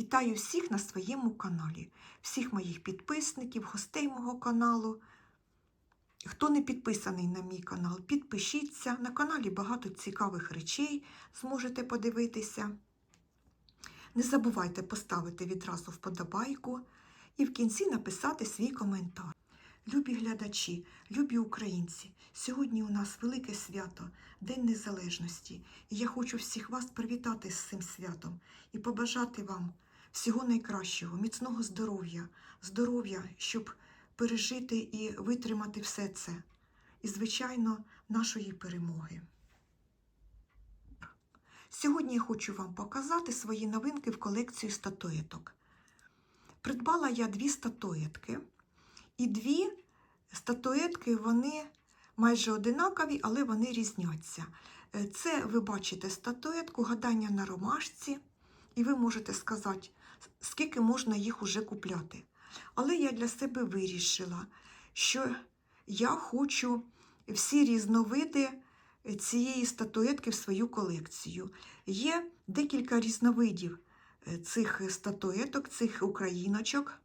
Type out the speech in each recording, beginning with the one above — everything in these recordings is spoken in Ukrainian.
Вітаю всіх на своєму каналі, всіх моїх підписників, гостей мого каналу. Хто не підписаний на мій канал, підпишіться. На каналі багато цікавих речей зможете подивитися. Не забувайте поставити відразу вподобайку і в кінці написати свій коментар. Любі глядачі, любі українці, сьогодні у нас велике свято, День Незалежності, і я хочу всіх вас привітати з цим святом і побажати вам всього найкращого, міцного здоров'я, здоров'я, щоб пережити і витримати все це, і, звичайно, нашої перемоги. Сьогодні я хочу вам показати свої новинки в колекцію статуеток. Придбала я дві статуетки. І дві статуетки, вони майже одинакові, але вони різняться. Е, Це ви бачите статуетку гадання на ромашці, і ви можете сказати, скільки можна їх уже купляти. Але я для себе вирішила, що я хочу всі різновиди цієї статуетки в свою колекцію. Є декілька різновидів е, цих статуеток, цих україночок.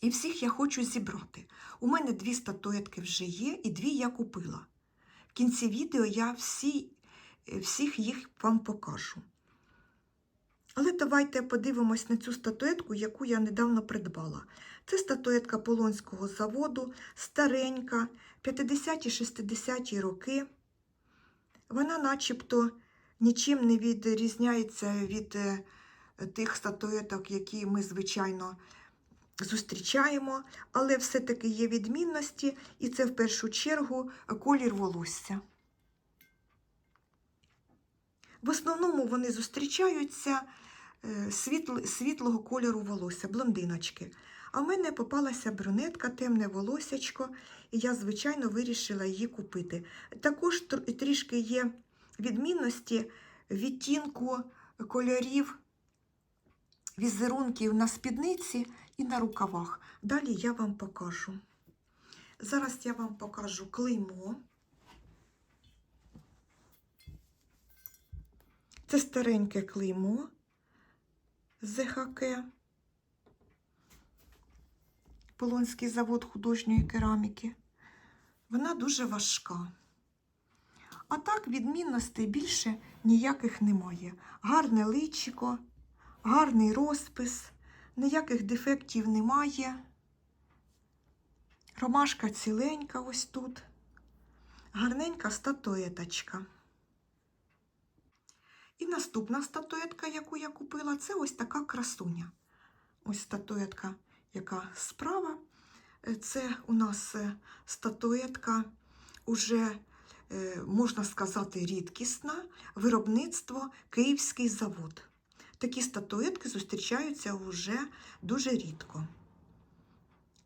І всіх я хочу зібрати. У мене дві статуетки вже є, і дві я купила. В кінці відео я всі, е, всіх їх вам покажу. Але давайте подивимось на цю статуетку, яку я недавно придбала. Це статуетка Полонського заводу, старенька, 50-60-ті роки. Вона начебто нічим не відрізняється від е, тих статуеток, які ми, звичайно, зустрічаємо, але все-таки є відмінності, і це в першу чергу колір волосся. В основному вони зустрічаються е, світло, світлого кольору волосся, блондиночки. А в мене попалася брюнетка, темне волосячко, і я, звичайно, вирішила її купити. Також трішки є відмінності відтінку кольорів візерунків на спідниці і на рукавах. Далі я вам покажу. Зараз я вам покажу клеймо. Це стареньке клеймо ЗХК. Полонський завод художньої кераміки. Вона дуже важка. А так відмінностей більше ніяких немає. Гарне личико, гарний розпис, ніяких дефектів немає. Ромашка ціленька ось тут. Гарненька статуеточка. І наступна статуетка, яку я купила, це ось така красуня. Ось статуетка, яка справа. Е, Це у нас е, статуетка уже, е, можна сказати, рідкісна, виробництво Київський завод. Такі статуетки зустрічаються вже дуже рідко.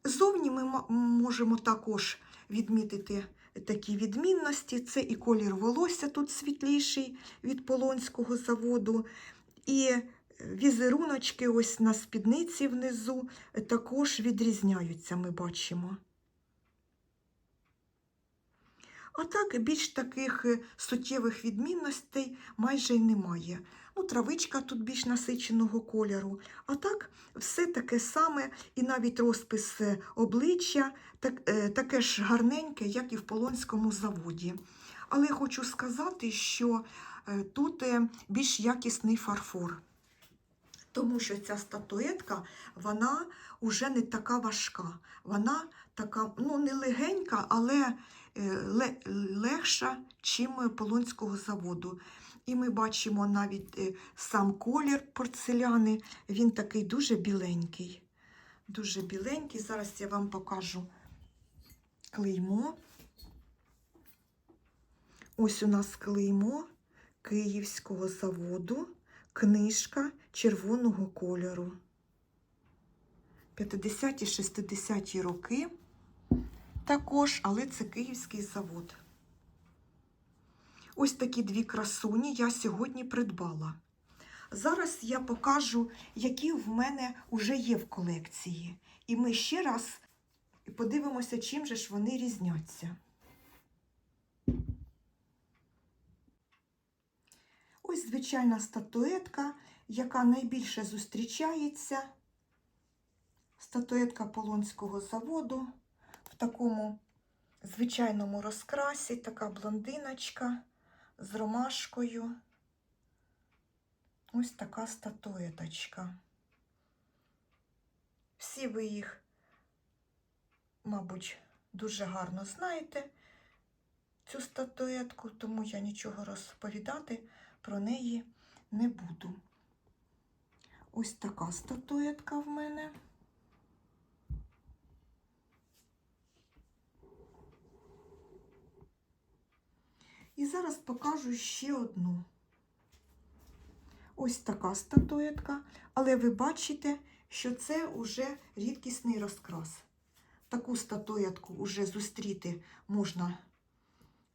Зовні ми можемо також відмітити такі відмінності. Це і колір волосся тут світліший від Полонського заводу, і візеруночки ось на спідниці внизу також відрізняються, ми бачимо. А так більш таких суттєвих відмінностей майже й немає. Ну, травичка тут більш насиченого кольору. А так, все таке саме, і навіть розпис е, обличчя так, е, таке ж гарненьке, як і в Полонському заводі. Але хочу сказати, що е, тут більш якісний фарфор. Тому що ця статуетка, вона вже не така важка. Вона така, ну, не легенька, але легша, чим Полонського заводу. І ми бачимо навіть е, сам колір порцеляни, він такий дуже біленький. Дуже біленький. Зараз я вам покажу клеймо. Ось у нас клеймо Київського заводу, книжка червоного кольору. 50-60-ті роки також, але це Київський завод. Ось такі дві красуні я сьогодні придбала. Зараз я покажу, які в мене вже є в колекції. І ми ще раз подивимося, чим же ж вони різняться. Ось звичайна статуетка яка найбільше зустрічається. Статуетка Полонського заводу в такому звичайному розкрасі, така блондиночка з ромашкою. Ось така статуеточка. Всі ви їх, мабуть, дуже гарно знаєте, цю статуетку, тому я нічого розповідати про неї не буду. Ось така статуетка в мене. І зараз покажу ще одну. Ось така статуетка, але ви бачите, що це уже рідкісний розкрас. Таку статуетку уже зустріти можна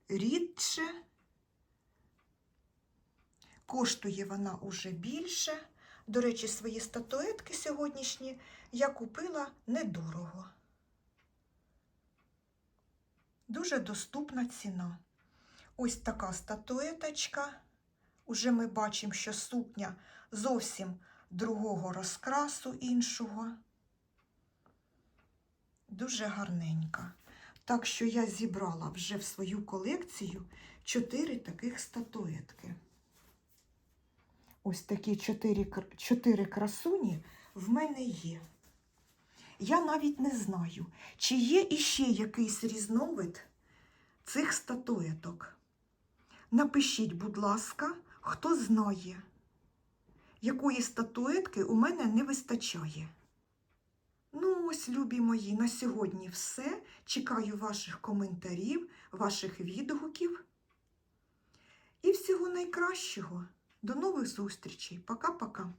рідше. Коштує вона уже більше. До речі, свої статуетки сьогоднішні я купила недорого. Дуже доступна ціна. Ось така статуеточка. Уже ми бачимо, що сукня зовсім другого розкрасу іншого. Дуже гарненька. Так що я зібрала вже в свою колекцію чотири таких статуетки. Ось такі чотири, чотири красуні в мене є. Я навіть не знаю, чи є іще якийсь різновид цих статуеток. Напишіть, будь ласка, хто знає, якої статуетки у мене не вистачає. Ну, ось, любі мої, на сьогодні все. Чекаю ваших коментарів, ваших відгуків. І всього найкращого. До нових зустрічей. Пока-пока.